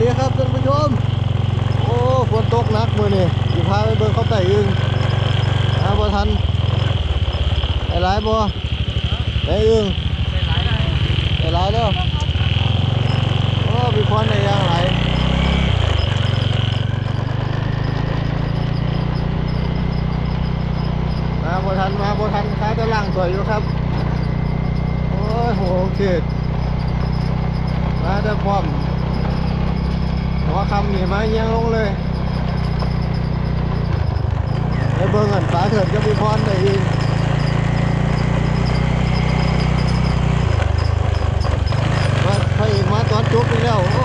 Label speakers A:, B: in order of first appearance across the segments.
A: ดีครับท่านผู้ชม โอ้ฝนตกหนักมือนี่อยู่พาไปเบิ่งเขาไต่อึงหาบ่ทันได้หลายบ่ได้อึงได้หลายแล้วโอ้มีควันในยางไหลมาบ่ทันมาบ่ทันค้าจะล่างสวยอยู่ครับโอ้โหเขตมาได้พร้อม หัวคำเนี่มาเงี้ยลงเลยไอ้เบิ้งอันฟ้าเถิดก็มีพรได้อีกมาพระเอกมาตอนจบนี่แล้ว โอ้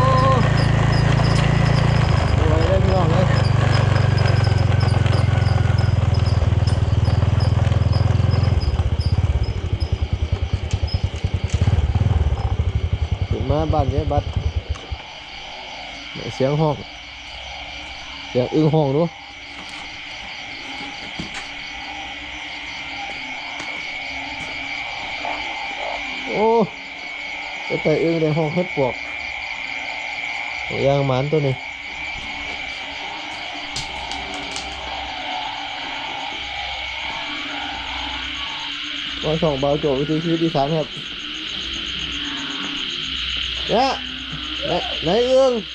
A: รวยได้พี่น้องเลยถึงมาบ้านเนี้ยบัด เสียงห้อง เสียงอึ้งห้องดูโอ้ไปแต่อึ้งในห้องเฮ็ดปวกอ้ยางหมันตัวนี้วันสองเบาโจวิธีชีวิตอีสานครับเนี่ยไหนไหนอึ้งตรงไหน
B: อง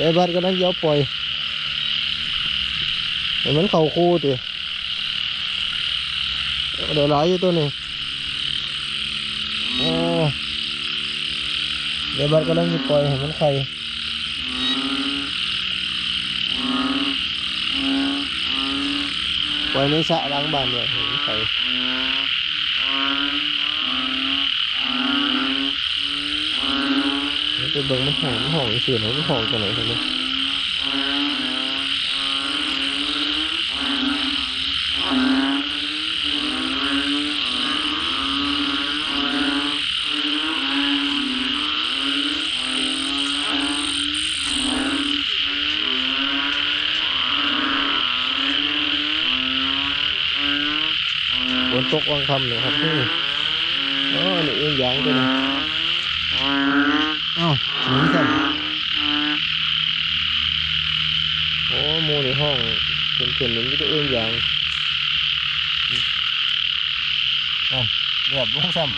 B: ขาต้องเป็นให้ไอ้ที่ป่วยมันจับมันจะได้ดี
A: มีพอได้บ่
B: ๆมันซื้อหาตุ๊กมาอยู่น่ะ
A: มันบ่ออกสิ
B: มันแบบนี้นะ
A: ต้องโค้งมาแทงไปเบิ่งดูกันครับท่าะลูกอ่อนบ่นั่นมองมองๆอยู่นั่นไอ้บัดกำลังเยาปล่อยเห็นมันเข่าคู่ติเดี๋ยวหลายอยู่ตัวนี้โอ้เดี๋ยวบัดกำลังจะปล่อยเห็นมันไข่ปล่อยในสระล้างบ้านเนี่ยเห็นใค ไปเบิ่งมันห่อมห่องเสียงมันห่องกันไหนกันเนี่ยฝนตกวางคำเนี่ยครับนี่อ๋อนี่เองยางตัวนี้ อ้าวหนีสั่นโอ้หมูในห้องเป็นเข็นๆนี่ก็เองยางอะเรียบลงซ้ำ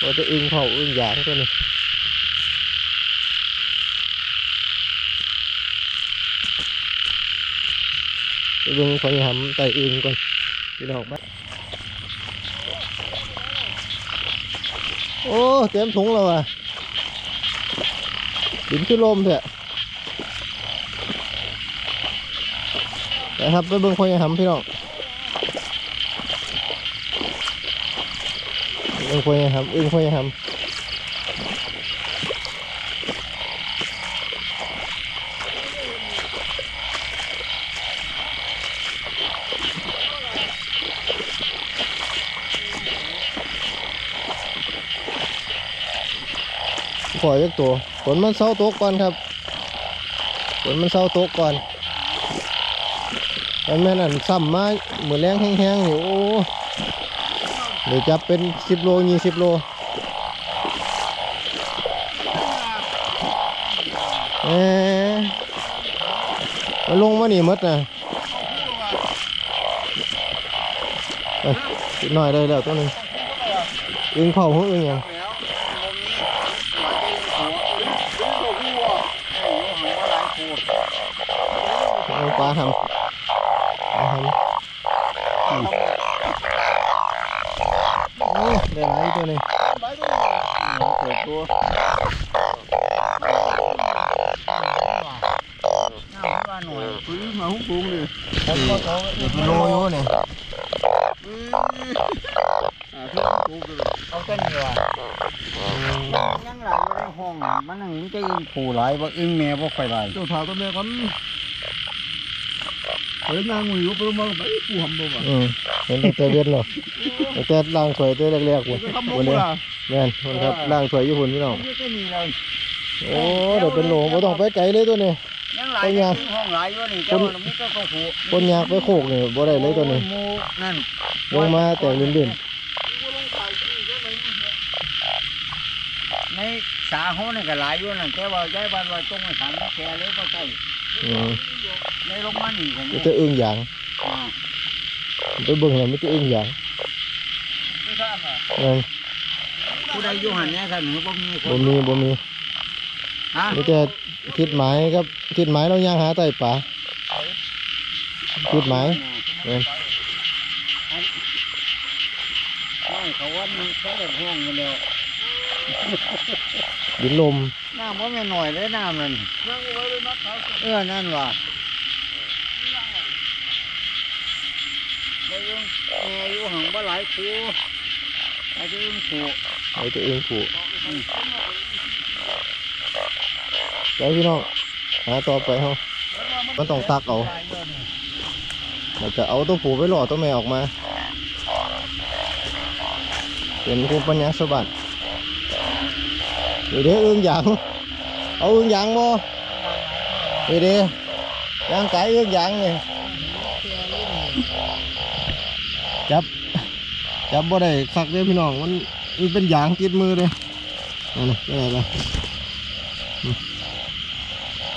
A: ก็จะอึ้งเผาอึ้งยางตัวนี้ ไปเบิ่งไฟหำไต่อื่นก่อนพี่น้องบ้านโอ้เต็มถุงแล้วอะดินขึ้นลมเถอะนะครับไปเบิ่งไฟหำพี่น้องเบิ่งไฟหำอึ้งไฟหำ ล่อยจักตัวฝนมันเศร้าตกก่อนครับฝนมันเศร้าตกก่อนตอนแม่นั่นซ้ำมาเหมือนแรงแห้งๆอยู่โอ้เดี๋ยวจับเป็นสิบโลยี่สิบโลเอ๊มันลงมานี่หมดนะไปหน่อยได้แล้วตัวหนึงอึงเผาหัวอึงยัง เอาปลาทำปลาทำอืมโอ้ได้หลายตัวนี่เปิดตัว
B: น้ำว่า ว่าหน่อย
C: ปืนมาหุ้มปุงดิ
B: ผมก็เขา
A: เดี๋ยวกิโลอยู่นี่
C: อ่าที่หุ้มปุงเลย
B: เอาเต้นดีกว่ายังหลายอยู่ในห้องมัน นั่งจะอึ้งผู้หลายว่าอึ้งแม่บ่ค่อยหลาย
C: เจ้าถาตัวแม่กันเฮ้ยนางมือไปมาไปปูหำบ่วะ
A: อืมเห็นตั้งแต่เวียนหรอตั้งแต่ล่างถวยตัวแรกๆพุ่น
C: จะทำมุ
A: พุ่
C: ก
A: นเด้อ
C: ล่ะ
A: แม่นพุ่นครับล่างถวยอยู่พุ่นพี่น้อง
B: นี่ก็มีเลย
A: โอ้เดี๋ยวเป็นโหลบ่ต้องไปไกลเลยตัวนี้
B: ยังหลายอยู่ในห้องหลายอยู่นี่เจ้ามันมีก็ก็ผู้
A: คนยากไปโคกนี่บ่ได้เลยตัวนี้
B: หมูนั่น
A: ลงมาแต่ลื่น
B: ใน สาห้องนี่ก็หลายอยู่นั่นแต่ว่าย้ายบ้านว่าจงไว้ถามแค่เลยก็ใช่
A: ๆอืม
B: ในลงมานี่ก็
A: มี
B: มี
A: แต่อึ้งหยาง
B: อ่า
A: ไปเบิ่งแล้วมีแต่อึ้งหยาง
B: ไม่ทราบอะ
A: แม่น
B: ผู้ใดอยู่หันเนี่ยท่านหนูบ่มีค
A: บ่
B: น
A: มีบ่มี
B: ฮะ
A: มีแต่ทิศหมายครับทิศหมายเราย่างหาไต่ป่าทิศหมายแม่น
B: ไม่เขาว่ามันเขาได้ห้องมาแล้ว
A: ดินลม
B: น้ำว่าไม่หน่อยเลยน้ำนั่นเออนั่นว่ะได้อยุ่งแม่อยู่หังบ่หลายครูอาจจะยุ่งผู
A: เอาตัวเองผูกไปพี่น้องหาต่อไปเฮามันต้องตักเอาเราจะเอาตัวผูไปหล่อตัวแม่ออกมา เป็นภูมิปัญญาสมบัติ เดี๋ยวเด้ออึ้งหยางเอาอึ้งหยางบ่เดี๋ยวเด้อย่างไก่อึ้งหยางนี่จับจับบ่ได้คักเด้อพี่น้องมันมันเป็นหยางติดมือเลยนั่นน่ะไปไหนไปอืม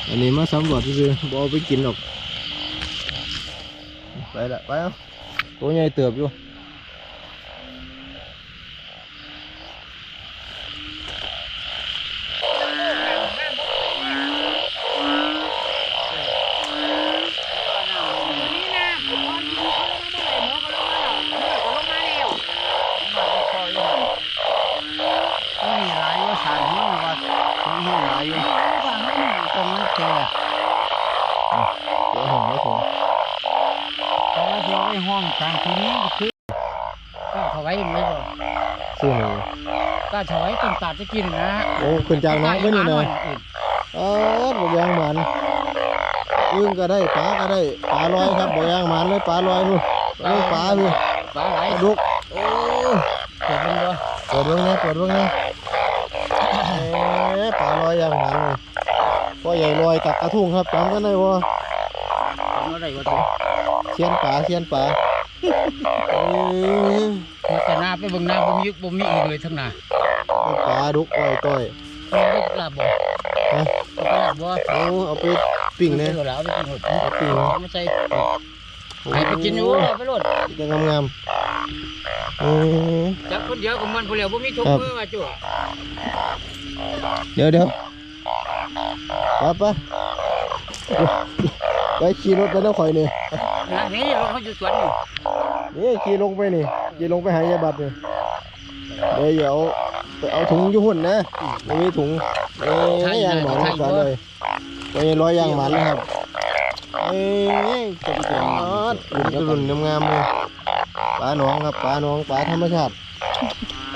A: อันนี้มาสำรวจซื่อๆบ่เอาไปกินหรอกไปละไปเอาตัวใหญ่เติบอยู่
D: นี่นะตอนที่เขาลงมาเมื่อไหร่หมอก็ลงมาแล้วเมื่อก็ลงมาแล้ว
B: ก็มีหลายอยู่สามห้องว่าถึงห้องหลายอยู่ตรงนี้แค่
A: เดี๋ยวห่องไว้ถุง
B: แต่ว่าเที่ยวไปห้องทางที่นี้คือ
D: ก็ถวายไม่หรอก
A: ซื้อหนู
D: ก็ถวายต้นตัดจะกินนะ
A: โอ้ขึ้นจากน้ำไปนี่นะ
D: อีก
A: อ๋อบ่ยางหมันอึ้งก็ได้ปลาก็ได้ปลาลอยครับบ่ยางหมันเลยปลาลอยนู่นเอ้ยปลาพี่
D: ปลาไหล
A: ปลาดุกโอ้
D: เกิดเป็นบ่
A: เปิดเบิ่งนะเปิดเบิ่งนะเอ๊ะปลาลอยยางหมันเลยพ่อใหญ่ลอยตักกระทุ่งครับจำกันได้บ่
D: ทำอะไรวะตัว
A: เชียนปลาเชียนปลาเอ้ย
D: มาแต่หน้าไปเบิ่งหน้าบ่มีบ่มีอีกเลยทั้งหน้า
A: ปลาดุกอ้อยต้อย
D: เอาไปลาบบ่
A: นะ
D: เอาไปลาบบ่
A: โอ้เอาไปปิ้งเนี่ย
D: เอาแล้วเอาไปกินหมด
A: เอาปิ้ง
D: เอามาใส่ให้ไปกินอยู่เอาไปโลด
A: จะงามๆเออ
D: จับคนเดียวกับมันผู้เดียวบ่มีทุก
A: ครับ
D: มือว่าจู่
A: เดี๋ยวเดี๋ยวไปไป ไปขี่รถไปน้ำข่อยนี่
D: นะนี่รถเขาอยู่สวนนี่
A: นี่ขี่ลงไปนี่ขี่ลงไปหายายบัตรนี่เดี๋ยวอย่าเอาไปเอาถุงอยุ่หุ่นนะไม่มีถุงเอ้ยยางหมันกันเลยไปร้อยยางหมันนะครับเอ้ยจับจับรุ่นจะรุ่นงามๆเลยปลาหนองครับปลาหนองปลาธรรมชาติ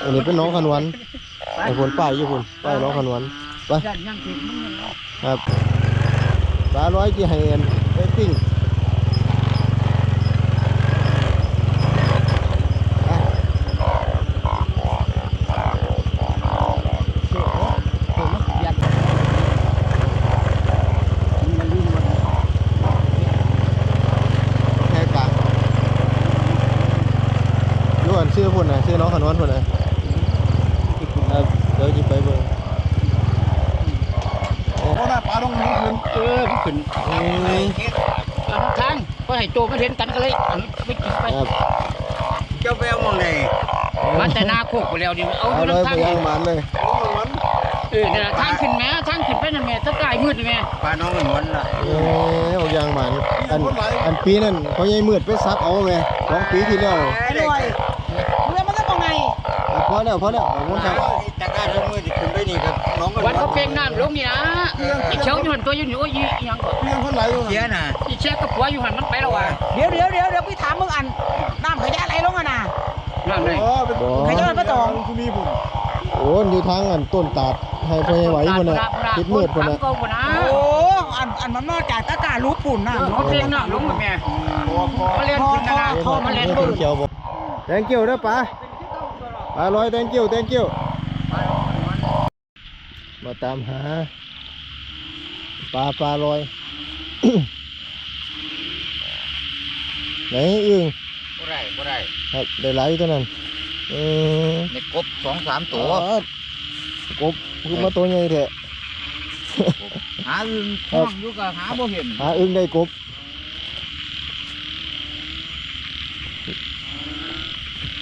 A: อันนี้เป็นหน้องขนวนไอ้คนป้ายอยู่คนป้ายหน้องขนวน
D: ยันยังติดมันเนาะ
A: ครับ ปลาร้อยกี่ไฮเอ็นไปปิ้งอะเชี่ยวเอ้ย
D: ผมยัน
B: มันวิ่งมา
A: แค่กลางยวนชื่อพุ่นนะชื่อน้องขนวนพุ่นนะเดี๋ยวหยิบไปเบิ่ง
C: โอ้หน้าปลาต้องมีคืน
D: เออมันขึ้น
A: เอ้ย
D: เอาทางก็ให้โจมาเห็นกันก็เลยเอาไปกินไป
A: ครับ
B: เจ้าแววมองไหน
D: มาแต่หนาโคกไปแล้วนี่เอา
A: ป
D: อายู่
A: ร้อย
D: ทาง
A: ไปย่างมันเลย
D: เออเนี่ยทางขึ้นแม่ทางขึ้นไปนั่นแม่ถ้ากายมืดนี่แม่
B: ปลาน้องมันวนละ
A: เอ้ยบอกย่างมันอันอันปีนั้นเขาใหญ่มืดไปซับเอาไหมสองปีที่แล้ว
B: อร่อย
D: เรือมันก็ตรงไง
A: อะพอแล้วพอแล้วขอบคุณครับ
B: ตะการเรื่องมือ ไปนี่ก็น้องก็
D: วันเขาเพ่งน้ำลงนี่นะอีเชียวอยู่หันตัวอยู่นี่โอ้ยอีหยังก่อน
C: เพียงคนไหลอยู่
B: เสียน่ะ
D: อีเชียกับผัวอยู่หันมันไปแล้วว่ะ
E: เดี๋ยวเดี๋ยวเดี๋ยวเดี๋ยวพี่ถามมึงอันน้ำขยะไหลลงอะน่ะ
D: นั่นเลย
C: อ๋อเป็น
E: ขยะประตอง
C: คือมีบุญ
A: โอ้ยอยู่ทางอันต้นตาดให้พยาไหวพุ่นน่ะคิดมืดพุ่นน่ะ
E: โอ้อันอันมันนอกจากตะการูปปุ่นน่ะ
D: เขาเพ่งน้ำลงกับแม่มาเล่นขึ้นะนะ
E: ท่อมันเล่น
A: เขียวเขียวบ่ thank you นะป๋าปลาลอย thank you thank you มา ตามหา ปลาปลาลอย ไหนอึ้ง
B: บ่ได้บ่ได้
A: ครับได้หลายอยู่ตัวนั้นเออ
B: ในกบสองสามตัว
A: อ๋กบคือมาตัวใหญ่แท้
B: หาอึ่งห้องอยู่ก็หาบ่เห็น
A: หาอึ้งได้กบ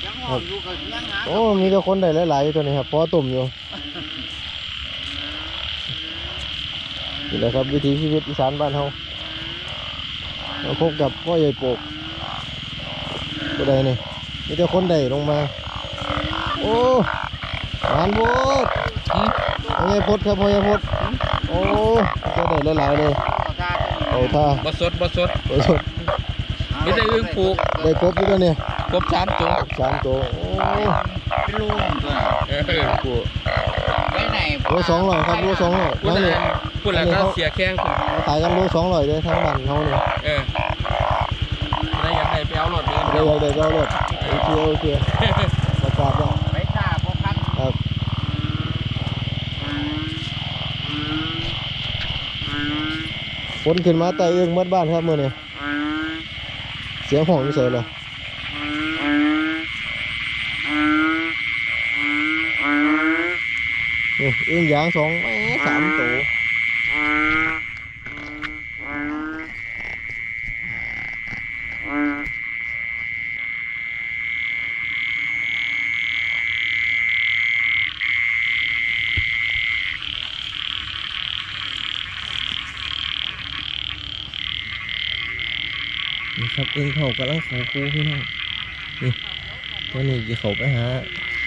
B: ยังห้องอยู่ก็ยังหา
A: โอ้มีแต่คนได้หลายๆอยู่ตัวนี้ครับพอตุ่มอยู่ นี่แหละครับวิถีชีวิตอีสานบ้านเฮาเราพบกับพ่อใหญ่โปกตัวใดนี่มีแต่คนได้ลงมา โอ้หวานโพดพ่อใหญ่พดครับพ่อใหญ่พดโอ้จะได้หลายๆเลยเอาท่า
F: บสดบสด
A: ไปสด
F: มีแต่อึ้งผูก
A: ได้กบอยู่ตัวนี้
F: ครบสามตัว
A: สามตัวโอ้
B: เป็นลูกตัวน่ะ
F: เออ
A: โห
B: ไปไหน
A: โลสองร้อยครับโลสองร้อย
F: พูด
A: นั่น
F: แล้
A: นี่
F: วพูดแล้วก็เสียแข้งคุณ
A: ขายกันโลสองร้อยเลยทั้งบ้านเขาเนี่ย
F: เออได้อยากได้ไปเอารถเลย
A: เดี๋ยวเดี๋ยวเราเลยโอเคโอเคประกาศแล้ว
B: ไปซ่าบ่คัน
A: ครับฝนขึ้นมาไต่เอื้องหมัดบ้านครับมื่อนี้เสียงห้องอยู่ใส่เลย นี่เอื้องยางสองแหมสามตัวนี่ครับเอื้องเขากำลังเขาคูพี่น้องนี่ตัวนี้จะเขาไปหา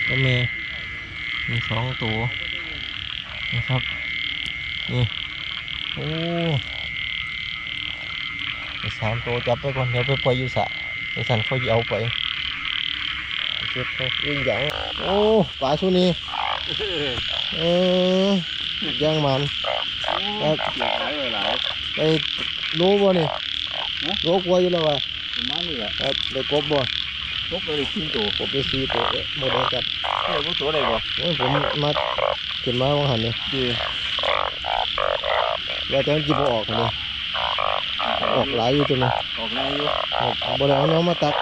A: ตัวแม่มีสองตัว นะครับ นี่ โอ้มีสามตัวจับไปก่อนเดี๋ยวไปปล่อยอยู่สระในสันเขาจะเอาไปเช็ดเขาเอื้องยางโอ้ปลาชุนี้เออย่างมันครับ
B: หลายหลาย
A: ไปรู้บ่นี่รู้กลัวอยู่แล้วว่ะ
B: ประมาณนี้แหละ
A: ครับได้กบบ่
B: พวกเลยขึ้นตัว
A: กบไปสี่ตัวเอ๊ะหมดแล้วจับ
B: เออพวกตัวได้บ่
A: โอ้ยผมมาขึ้นมาวังหันนี่
B: ดี
A: ว่าจะจิบบ่ออกเลยออกหลายอยู่ตัวนี้
B: ออกแนวอยู่
A: ครับบ่ได้เอาน้องมาตัก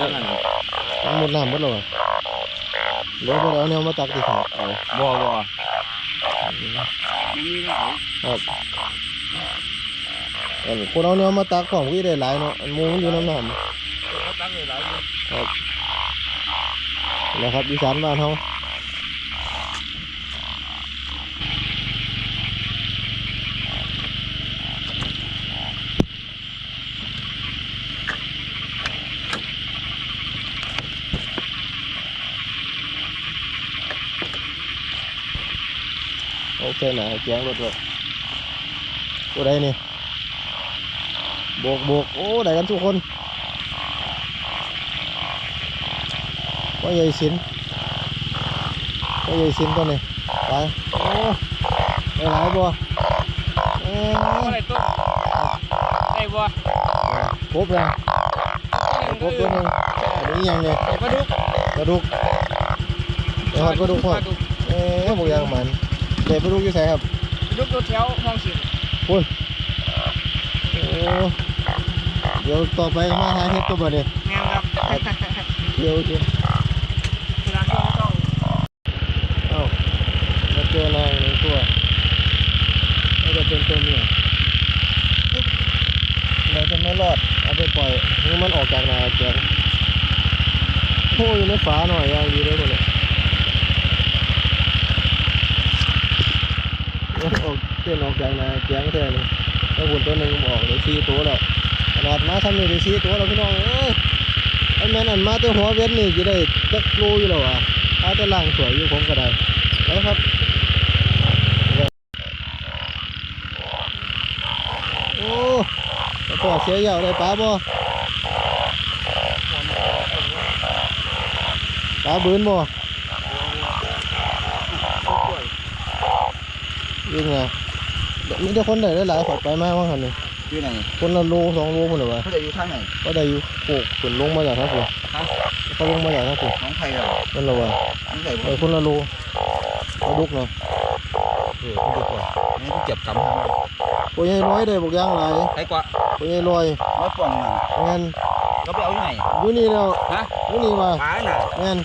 B: ยังไง
A: มันหมดน้ำหมดแล้วว่ะเหลือบ่ได้เอาน้องมาตักที่ขาเอา
B: บ่บ่
A: ครับอันนี้คนเอาน้องมาตักของวิได้หลายเนาะอันหมูมันอยู่น้ำน้ำ ครับนะครับอีสานบ้านเฮาโอเคนะแจ้งรถเลยตัวใดนี่โบกโบกโอ้ได้กันทุกคน ว่าใหญ่สินว่าใหญ่สินตัวนี้ไปโอ้ได้หลายบ่เอ้
D: อะไร
A: ย
D: ต้นได้บ่
A: ครบแล้วครบตัวหนึงอันนี้ยังเนี่ย
D: ปลาดุก
A: กระดูกเดี๋ยวหอดกระดูกพอดเอ้ยบอกอยางมันเด็กกระดูกอยู่ใส่ครับ
D: ปลาดุกตัวแถวมองสิ
A: โอ้เดี๋ยวต่อไปก็มาหาเห็ดตัวบ่เนี่ย
E: แม่นครับ
A: เดี๋ยวเดี๋ยว
E: เวลาที่ต้อง
A: เอ้ามาเจอนางหนึ่งตัวไม่ได้เป็นตัวเมียเราจะไม่รอดเอาไปปล่อยให้ มันออกจากนาแกงโอ้ยในฝาหน่อยย่างดีเลยตัวเนี่ยมันออกเต้นออกจากนาแกงแท้เลยแล้วหุ่นตัวหนึ่งออกเลยสี่ตัวแล้วขนาดมาทำนี่ได้สี่ตัวแล้วพี่น้องเอ้ยไอ้แม่นอันมาแต่หัวเว้นนี่จะได้จักโลอยู่แล้วอะถ้าแต่ล่างสวยอยู่ผมก็ได้ไปครับโอ้แล้วก็เสียเหยาวเลยป้าบ่ ป้าบืนบ่ยิงไง มีแต่คนได้หลายๆขอไปมากว่าหันนี่
B: อยู่ไหน
A: คนละโลสองโลคนเหรอวะ
B: เขาจะอยู่ทางไหน
A: ก็ได้อยู่โอ้ขนลงมาจากทั้งคุณเขาลงมาจากทั้งคุณ
B: น้องไผ่เหรอ
A: นั่นเหรอวะ
B: น้องไผ่
A: เออคนละโลกระดุกเนาะเออกระดุกว่ะ
F: นี่กูเจ็บกำทำไม
A: โอ้ยน้อยได้บอกย่างหลาย
F: ไอ้กว่า
A: โอ้ยลอย
B: ร้อยป่องน่ะ
A: แม่น
B: ก็ไปเอาอยู่ไหน
A: อยู่นี่แล้ว
F: ฮะ
A: อยู่นี่มา
B: ปลาน่ะ
A: แม่น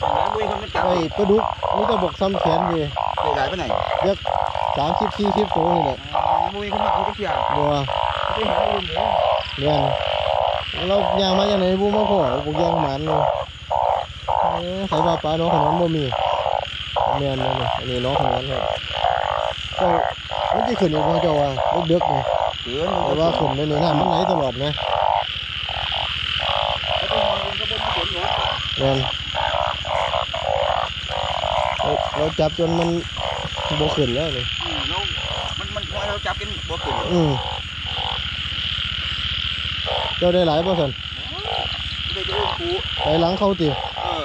B: แล้วบุ้ยคนมันจับ
A: ไอ้ปลาดุกนี่จะบอกซ้ำแขนเลย
B: ไปไหนไปไหน
A: สามสิบสี่สิบตัวนี่แหละ
B: บุ้ยคนมาเอาก็เสีย
A: บัว
B: ไปหาอื่นเด้อ
A: แม่นเราย่างมาจากไหนบูมาพ่อบอกย่างหมันเลยเอ้ยใครว่าปลาน้องขนมบ่มีแม่นเลยนี่อันนี้น้องขนมครับเจ้ามันจะขึ้นอีกบ่เจ้าว่าเด็กๆนี่
B: เกิน
A: แต่ว่าขึ้นในนี่น้ำมันไหลตลอดนะ
B: แล้วก็มองก็บนสวนหนู
A: แม่น เราเราจับจนมันบ่ขึ้นแล้วนี่
B: อืมแล้วมันมันเราจับกินบ่ขึ้น
A: อืมเจ้าได้หลายบ่สัน
B: ไปเจอครู
A: ไปหลังเขาติ
B: เออ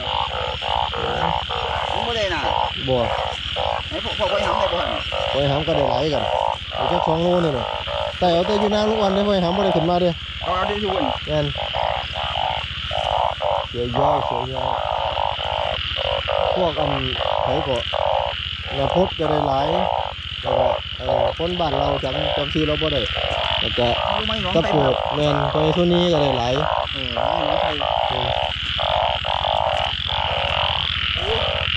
B: มึงบ่ได้น่ะ
A: บ่
B: ไอ้พวกพวกไปหำได้บ่หั่น
A: ไปหามก็ได้หลายกันไอ้เจ้าสองโลนี่น่ะแต่เอาแต่อยู่นางลูกวันได้ไปหามบ่ได้ขึ้นมาเด้อ
B: เอาเอาได้ทุกคน
A: แม่นเสียยอดเสียยอด พวกอันไผก็นาพดก็ได้หลายแล้วก็เอ่อคนบ้านเราจำจำชื่อเราบ่ได้แล้วก็
B: รู้ไหมน้อง
A: ตะ
B: ไผ่
A: โพดแม่นไปทุนี้ก็ได้หลาย
B: เออน้องไผ่
A: อืม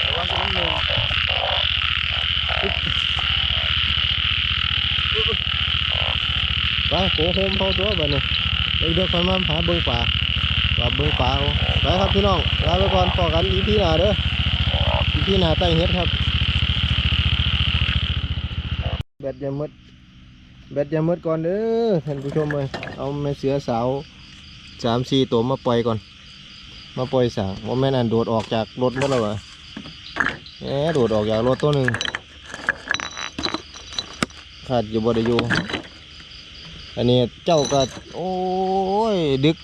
B: ระวังจะมันมือ
A: ไปโกโฮมเข้าตัวบัดนี้เดี๋ยวเดี๋ยวค่อยมาหาเบิ่งป่าว่าเบิ่งป่าเอาไปครับพี่น้องลาไปก่อนพอกันอีพีหน้าเด้อ อีพีหน้าใต้เฮ็ดครับแบตย่าหมดแบตย่าหมดก่อนเด้อท่านผู้ชมเลยเอาแม่เสือสาวสามสี่ตัวมาปล่อยก่อน มาปล่อยสางว่าแม่นอันโดดออกจากรถหมดแล้ววะแหมโดดออกจากรถตัวหนึ่งขาดอยู่บ่ได้อยู่อันนี้เจ้าก็โอ้ยดึก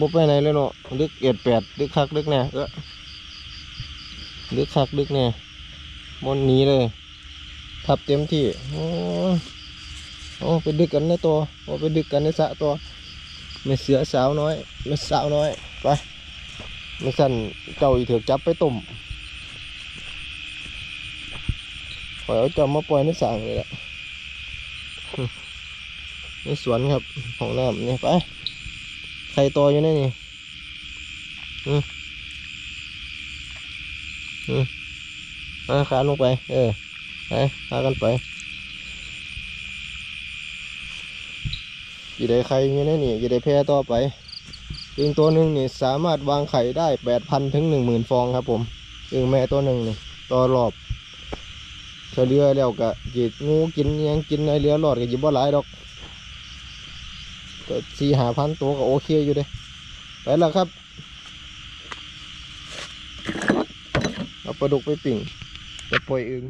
A: บ่ไปไหนเลยเนาะดึกเอ็ดแปดดึกคักดึกแน่เออ ดึกคักดึกแน่มนนี้เลยทับเต็มที่ โอ้โอ้ไปดึกกันในตัวโอ้ไปดึกกันในสะตัวไม่เสือสาวน้อยไม่สาวน้อยไปไม่สั่นเจ้าอีเถือกจับไปต้มปล่อยเอาเจ้ามาปล่อยในสระเลยแหละในสวนครับของน้ำนี่ไปใครตัวอยู่นนี่ อืมอาขาลงไป เออ ไปพากันไปยีได้ไข่อยู่ในนี่ยีได้แพร่ต่อไปอึ่งตัวหนึ่งนี่สามารถวางไข่ได้แปดพันถึงหนึ่งหมื่นฟองครับผมอึ่งแม่ตัวหนึ่งนี่ต่อรอบเฉลี่ยแล้วก็จีดงูกินยังกินในเรือรอดก็หยิบบ่หลายดอกก็สี่หาพันตัวก็โอเคอยู่เด้ไปแล้วครับ เอา ปลาดุกไปปิ่งจะปล่อยอึง